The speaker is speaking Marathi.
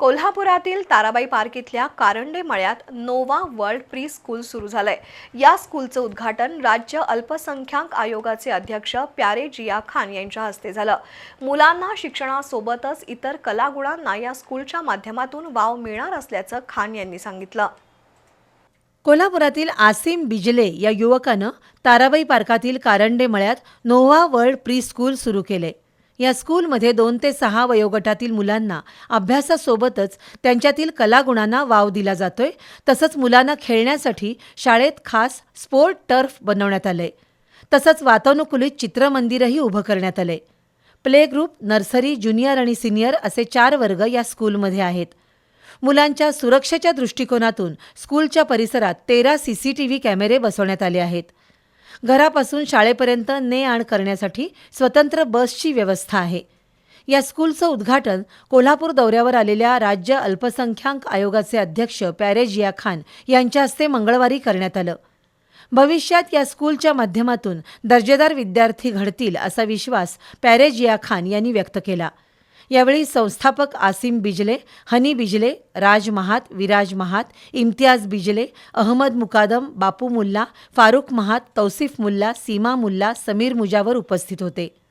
कोल्हापुरातील ताराबाई पार्क इथल्या कारंडे मळ्यात नोवा वर्ल्ड प्री स्कूल सुरू झालंय. या स्कूलचं उद्घाटन राज्य अल्पसंख्याक आयोगाचे अध्यक्ष प्यारे जिया खान यांच्या हस्ते झालं. मुलांना शिक्षणासोबतच इतर कलागुणांना या स्कूलच्या माध्यमातून वाव मिळणार असल्याचं खान यांनी सांगितलं. कोल्हापुरातील आसिम बिजले या युवकानं ताराबाई पार्कातील कारंडे मळ्यात नोव्हा वर्ल्ड प्री स्कूल सुरू केले या स्कूलमध्ये दोन ते सहा वयोगटातील मुलांना अभ्यासासोबतच त्यांच्यातील कलागुणांना वाव दिला जातोय. तसंच मुलांना खेळण्यासाठी शाळेत खास स्पोर्ट टर्फ बनवण्यात आलंय. तसंच वातानुकूलित चित्रमंदिरही उभं करण्यात आलंय. प्ले ग्रुप नर्सरी ज्युनियर आणि सिनियर असे चार वर्ग या स्कूलमध्ये आहेत. मुलांच्या सुरक्षेच्या दृष्टिकोनातून स्कूलच्या परिसरात तेरा सी सी टी व्ही कॅमेरे बसवण्यात आले आहेत. घरापासून शाळेपर्यंत ने आण करण्यासाठी स्वतंत्र बसची व्यवस्था आहे. या स्कूलचं उद्घाटन कोल्हापूर दौऱ्यावर आलेल्या राज्य अल्पसंख्याक आयोगाचे अध्यक्ष पॅरेजिया खान यांच्या हस्ते मंगळवारी करण्यात आलं. भविष्यात या स्कूलच्या माध्यमातून दर्जेदार विद्यार्थी घडतील असा विश्वास पॅरेजिया खान यांनी व्यक्त केला. यावेळी संस्थापक आसिम बिजले हनी बिजले राज महात विराज महात इम्तियाज बिजले अहमद मुकादम बापू मुल्ला फारुख महात तौसिफ मुल्ला सीमा मुल्ला समीर मुजावर उपस्थित होते.